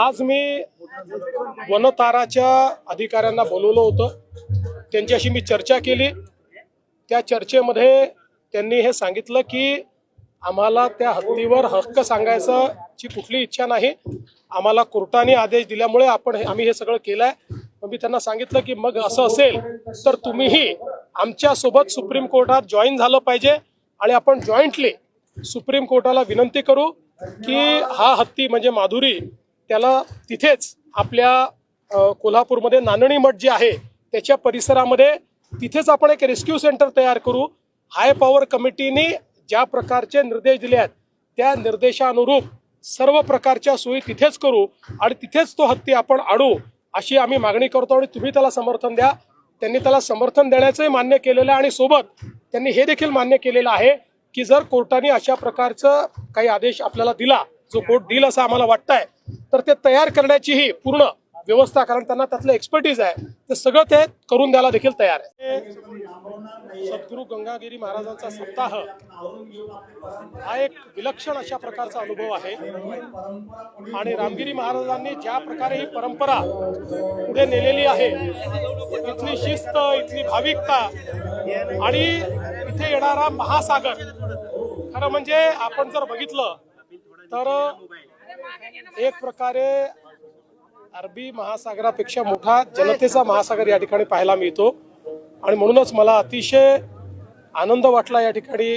आज मी वनताराच्या अधिकाऱ्यांना बोलवलं होतं. त्यांच्याशी मी चर्चा केली. त्या चर्चेमध्ये त्यांनी हे सांगितलं की आम्हाला त्या हत्तीवर हक्क सांगायचंची कुठली इच्छा नाही. आम्हाला कोर्टाने आदेश दिल्यामुळे आपण हे- आम्ही हे सगळं केलंय. मग मी त्यांना सांगितलं की मग असं असेल तर तुम्हीही आमच्यासोबत सुप्रीम कोर्टात जॉईन झालं पाहिजे आणि आपण जॉईंटली सुप्रीम कोर्टाला विनंती करू की हा हत्ती म्हणजे माधुरी त्याला तिथेच आपल्या कोल्हापूरमध्ये नानणी मठ जे आहे त्याच्या परिसरामध्ये तिथेच आपण एक रेस्क्यू सेंटर तयार करू. हाय पॉवर कमिटीने ज्या प्रकारचे निर्देश दिले आहेत त्या निर्देशानुरूप सर्व प्रकारच्या सोयी तिथेच करू आणि तिथेच तो हत्ती आपण आणू अशी आम्ही मागणी करतो आणि तुम्ही त्याला समर्थन द्या. त्यांनी त्याला समर्थन देण्याचंही मान्य केलेलं आहे आणि सोबत त्यांनी हे देखील मान्य केलेलं आहे की जर कोर्टाने अशा प्रकारचं काही आदेश आपल्याला दिला जो कोर्ट देईल असं आम्हाला वाटतंय तर ते तयार करण्याचीही पूर्ण व्यवस्था कारण त्यांना त्यातलं एक्सपर्टीज आहे ते सगळं ते करून द्यायला देखील तयार आहे. सद्गुरू गंगागिरी महाराजांचा सप्ताह हा एक विलक्षण अशा प्रकारचा अनुभव आहे. आणि रामगिरी महाराजांनी ज्या प्रकारे ही परंपरा पुढे नेलेली आहे इथली शिस्त इथली भाविकता आणि इथे येणारा महासागर खरं म्हणजे आपण जर बघितलं तर एक प्रकारे अरबी महासागरापेक्षा मोठा जनतेचा महासागर या ठिकाणी पाहायला मिळतो. आणि म्हणूनच मला अतिशय आनंद वाटला या ठिकाणी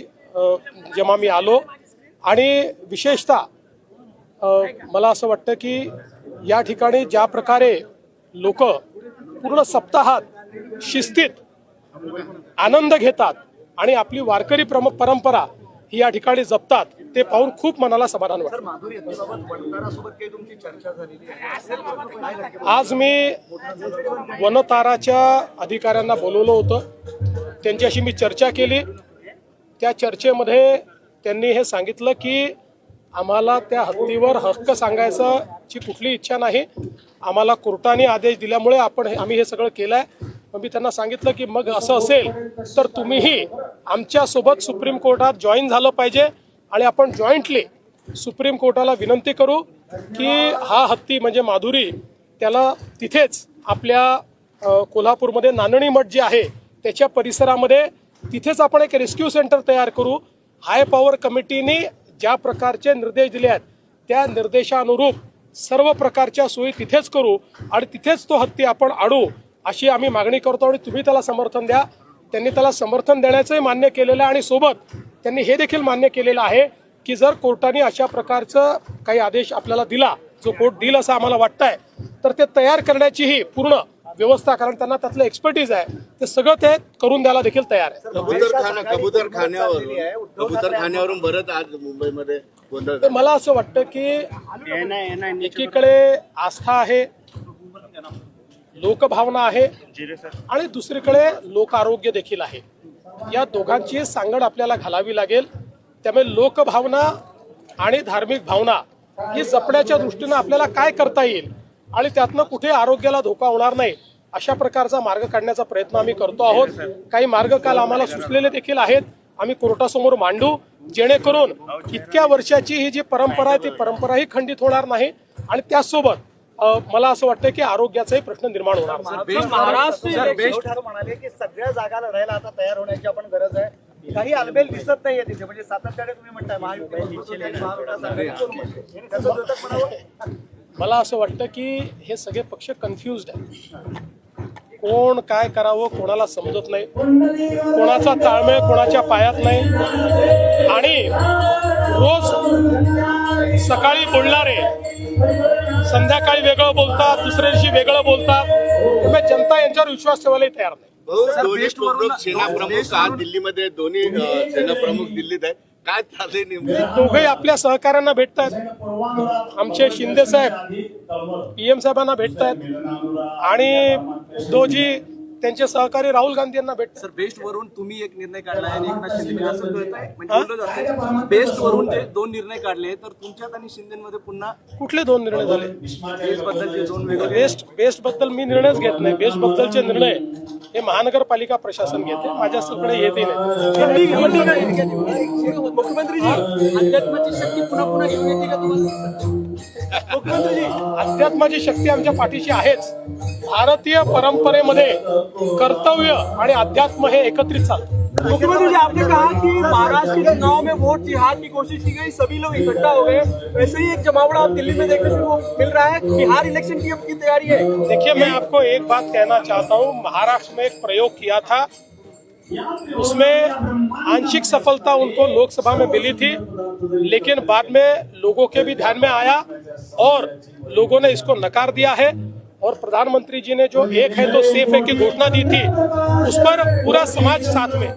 जेव्हा मी आलो. आणि विशेषतः मला असं वाटतं की या ठिकाणी ज्या प्रकारे लोक पूर्ण सप्ताहात शिस्तीत आनंद घेतात आणि आपली वारकरी प्रम परंपरा ही या ठिकाणी जपतात ते पाहून खूप मनाला समाधान वाटतं. आहे? आज मी वनताराच्या अधिकाऱ्यांना बोलवलं होतं. त्यांच्याशी मी चर्चा केली. त्या चर्चेमध्ये त्यांनी हे सांगितलं की आम्हाला त्या हत्तीवर हक्क सांगायचं ची कुठली इच्छा नाही. आम्हाला कोर्टाने आदेश दिल्यामुळे आपण हे- आम्ही हे सगळं केलंय. मग मी त्यांना सांगितलं की मग असं असेल तर तुम्हीही आमच्यासोबत सुप्रीम कोर्टात जॉईन झालं पाहिजे आणि आपण जॉईंटली सुप्रीम कोर्टाला विनंती करू की हा हत्ती म्हणजे माधुरी त्याला तिथेच आपल्या कोल्हापूरमध्ये नानणी मठ जे आहे त्याच्या परिसरामध्ये तिथेच आपण एक रेस्क्यू सेंटर तयार करू. हाय पॉवर कमिटीने ज्या प्रकारचे निर्देश दिले आहेत त्या निर्देशानुरूप सर्व प्रकारच्या सोयी तिथेच करू आणि तिथेच तो हत्ती आपण आणू. अशी आम्ही मागणी करतो आणि तुम्ही त्याला समर्थन द्या. त्यांनी त्याला समर्थन देण्याचंही मान्य केलेलं आहे आणि सोबत त्यांनी हे देखील मान्य केलेलं आहे की जर कोर्टाने अशा प्रकारचं काही आदेश आपल्याला दिला जो कोर्ट देईल असं आम्हाला वाटतंय तर ते तयार करण्याचीही पूर्ण व्यवस्था कारण त्यांना त्यातलं एक्सपर्टीज आहे. ते सगळं ते करून द्यायला देखील तयार आहे. कबूतर कबूतर. खाण्यावरून बरंच आज मुंबईमध्ये मला असं वाटतं की एकीकडे आस्था आहे लोकभावना आहे आणि दुसरीकडे लोक आरोग्य देखील आहे. या दोघांची सांगड आपल्याला घालावी लागेल. त्यामुळे लोकभावना आणि धार्मिक भावना ही जपण्याच्या दृष्टीनं आपल्याला काय करता येईल आणि त्यातनं कुठे आरोग्याला धोका होणार नाही अशा प्रकारचा मार्ग काढण्याचा प्रयत्न आम्ही करतो आहोत. काही मार्ग काल आम्हाला सुचलेले देखील आहेत. आम्ही कोर्टासमोर मांडू जेणेकरून इतक्या वर्षाची ही जी परंपरा आहे ती परंपरा ही खंडित होणार नाही. आणि त्याचसोबत अ, मला असं वाटतं की आरोग्याचाही प्रश्न निर्माण होणार. महाराष्ट्र ठाकरे म्हणाले की सगळ्या जागा लढायला आता तयार होण्याची आपण गरज आहे. काही अलबेल दिसत नाहीये तिथे म्हणजे सातत्याने तुम्ही म्हणताय महायुती म्हणजे. मला असं वाटतं की हे सगळे पक्ष कन्फ्युज्ड आहेत. कोण काय करावं कोणाला समजत नाही. कोणाचा ताळमेळ कोणाच्या पायात नाही. आणि रोज सकाळी बोलणारे संध्याकाळी वेगळं बोलतात दुसऱ्या दिवशी वेगळं बोलतात. त्यामुळे जनता यांच्यावर विश्वास ठेवायलाही तयार नाही. दोन्ही प्रमुख सेना प्रमुख आज दिल्लीमध्ये दोन्ही अं, सेना प्रमुख दिल्लीत आहेत? काय चाललंय नेमकं? दोघेही आपल्या सहकाऱ्यांना भेटतात. आमचे शिंदे साहेब पीएम साहेबांना भेटतात. आणि उद्धवजी त्यांचे सहकारी राहुल गांधी यांना भेटतात. सर बेस्ट वरून तुम्ही एक निर्णय काढला आहे आणि एकनाथ शिंदे असं म्हणजे बेस्ट वरून जे दोन निर्णय काढले. तर तुमच्यात आणि शिंदेमध्ये पुन्हा कुठले दोन निर्णय झाले? बेस्ट बद्दलचे दोन वेगळे. बेस्ट बेस्टबद्दल मी निर्णयच घेत नाही. बेस्ट बद्दलचे निर्णय हे महानगरपालिका प्रशासन घेते. माझ्याकडे येते नाही. मुख्यमंत्रीजी अध्यात्माची शक्ती पुन्हा पुन्हा घेऊन येते का तुम्हाला? मुख्यमंत्रीजी अध्यात्माची शक्ती आमच्या पाठीशी आहेच. भारतीय परंपरेमध्ये कर्तव्य आणि अध्यात्म हे एकत्रित चालतं. मुख्यमंत्री जी आपने कहा कि महाराष्ट्र के चुनाव में वोट जिहाद की कोशिश की गई सभी लोग इकट्ठा हो गए। वैसे ही एक जमावड़ा आप दिल्ली में देखने को मिल रहा है। बिहार इलेक्शन की अब की तैयारी है। देखिए मैं आपको एक बात कहना चाहता हूँ। महाराष्ट्र में एक प्रयोग किया था। उसमें आंशिक सफलता उनको लोकसभा में मिली थी लेकिन बाद में लोगों के भी ध्यान में आया और लोगों ने इसको नकार दिया है। और प्रधानमंत्री जी ने जो एक है तो सेफ है की घोषणा दी थी उस पर पूरा समाज साथ में।